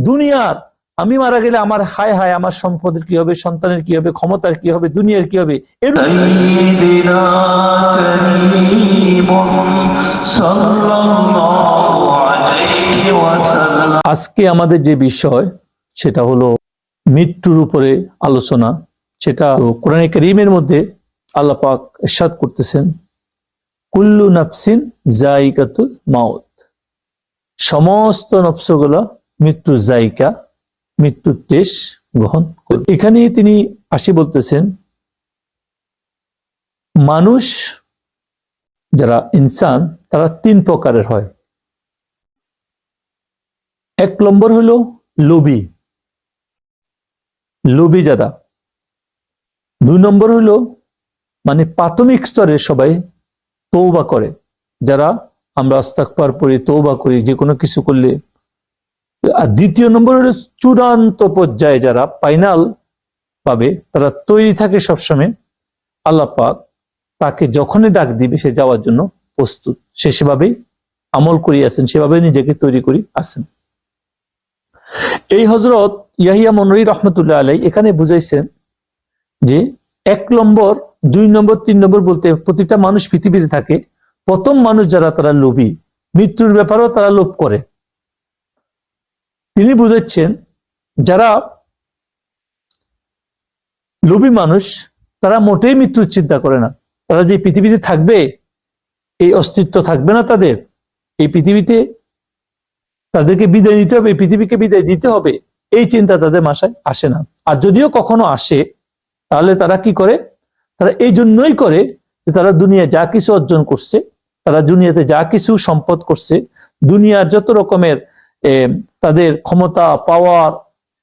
দুনিয়ার আমি মারা গেলে আমার হায় হায় আমার সম্পদের কি হবে সন্তানের কি হবে ক্ষমতার কি হবে দুনিয়ার কি হবে আজকে আমাদের যে বিষয় সেটা হলো মৃত্যুর উপরে আলোচনা সেটা কোরআনে করিমের মধ্যে আল্লাপাক সাদ করতেছেন কুল্লু নাফসিন জাইকাতুল মাওত সমস্ত নফসগুলা মৃত্যু জায়গা, মৃত্যুর দেশ গ্রহণ এখানে তিনি আসি বলতেছেন, মানুষ যারা ইনসান, তারা তিন প্রকারের হয়। এক নম্বর হলো লোভী। লোভী যারা। দুই নম্বর হলো মানে প্রাথমিক স্তরে সবাই তৌবা করে। যারা আমরা আস্তাকবার পড়ি তৌবা করি, যে কোনো কিছু করলে আর দ্বিতীয় নম্বর চূড়ান্ত পর্যায়ে যারা ফাইনাল পাবে, তারা তৈরি থাকে সবসময়। আল্লাহ পাক তাকে যখনই ডাক দিবে, সে যাওয়ার জন্য প্রস্তুত। সে সেভাবেই আমল করি আছেন সেভাবে নিজেকে তৈরি করি আছেন। এই হজরত ইয়াহিয়া মনরি রহমতুল্লাহ আলাই এখানে বুঝাইছেন যে এক নম্বর, দুই নম্বর, তিন নম্বর বলতে প্রতিটা মানুষ পৃথিবীতে থাকে। প্রথম মানুষ যারা তারা লোভী। মৃত্যুর ব্যাপারেও তারা লোভ করে। তিনি বুঝাচ্ছেন, যারা লোভী মানুষ, তারা মোটেই মৃত্যুর চিন্তা করে না। তারা যে পৃথিবীতে থাকবে, এই অস্তিত্ব থাকবে না তাদের। এই পৃথিবীতে তাদেরকে বিদায় নিতে হবে পৃথিবীকে বিদায় দিতে হবে, এই চিন্তা তাদের মাসায় আসে না। আর যদিও কখনো আসে, তাহলে তারা কি করে? তারা এই জন্যই করে যে তারা দুনিয়া যা কিছু অর্জন করছে, তারা দুনিয়াতে যা কিছু সম্পদ করছে, দুনিয়ার যত রকমের তাদের ক্ষমতা পাওয়ার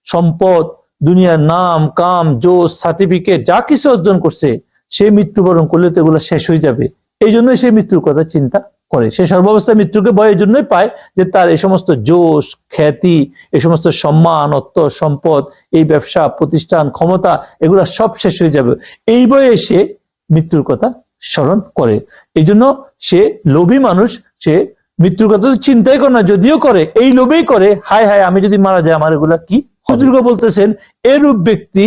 সম্পদ, দুনিয়ার নাম, কাম, জোশ সার্টিফিকেট যা কিছু অর্জন করছে সে মৃত্যুবরণ করলে তো এগুলো শেষ হয়ে যাবে। এই জন্যই সে মৃত্যুর কথা চিন্তা করে। সে সর্বাবস্থায় মৃত্যুকে ভয় এই জন্যই পায় যে তার এই সমস্ত জোশ, খ্যাতি, এই সমস্ত সম্মান, অর্থ, সম্পদ, এই ব্যবসা, প্রতিষ্ঠান, ক্ষমতা, এগুলো সব শেষ হয়ে যাবে। এই বয়ে সে মৃত্যুর কথা স্মরণ করে। এই জন্য সে লোভী মানুষ, সে মৃত্যুর কথা তো চিন্তাই করে না, যদিও করে, এই লোভেই করে। হায় হায়, আমি যদি মারা যাই, আমার এগুলা কি? হুজুর্গ বলতেছেন, এরূপ ব্যক্তি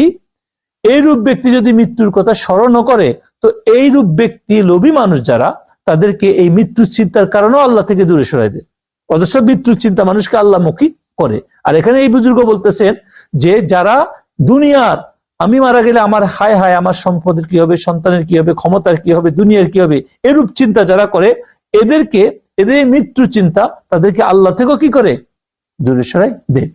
এইরূপ ব্যক্তি যদি মৃত্যুর কথা স্মরণও করে, তো এইরূপ ব্যক্তি, লোভী মানুষ যারা, তাদেরকে এই মৃত্যুর চিন্তার কারণেও আল্লাহ থেকে দূরে সরাই দেয় অথচ মৃত্যুর চিন্তা মানুষকে আল্লাহমুখী করে। আর এখানে এই বুজুর্গ বলতেছেন যে, যারা দুনিয়ার, আমি মারা গেলে আমার হায় হায়, আমার সম্পদের কি হবে, সন্তানের কি হবে, ক্ষমতার কি হবে, দুনিয়ার কি হবে, এরূপ চিন্তা যারা করে, এদেরকে এদের মৃত্যু চিন্তা তাদেরকে আল্লাহ থেকেও কি করে? দূরে সরাই দেয়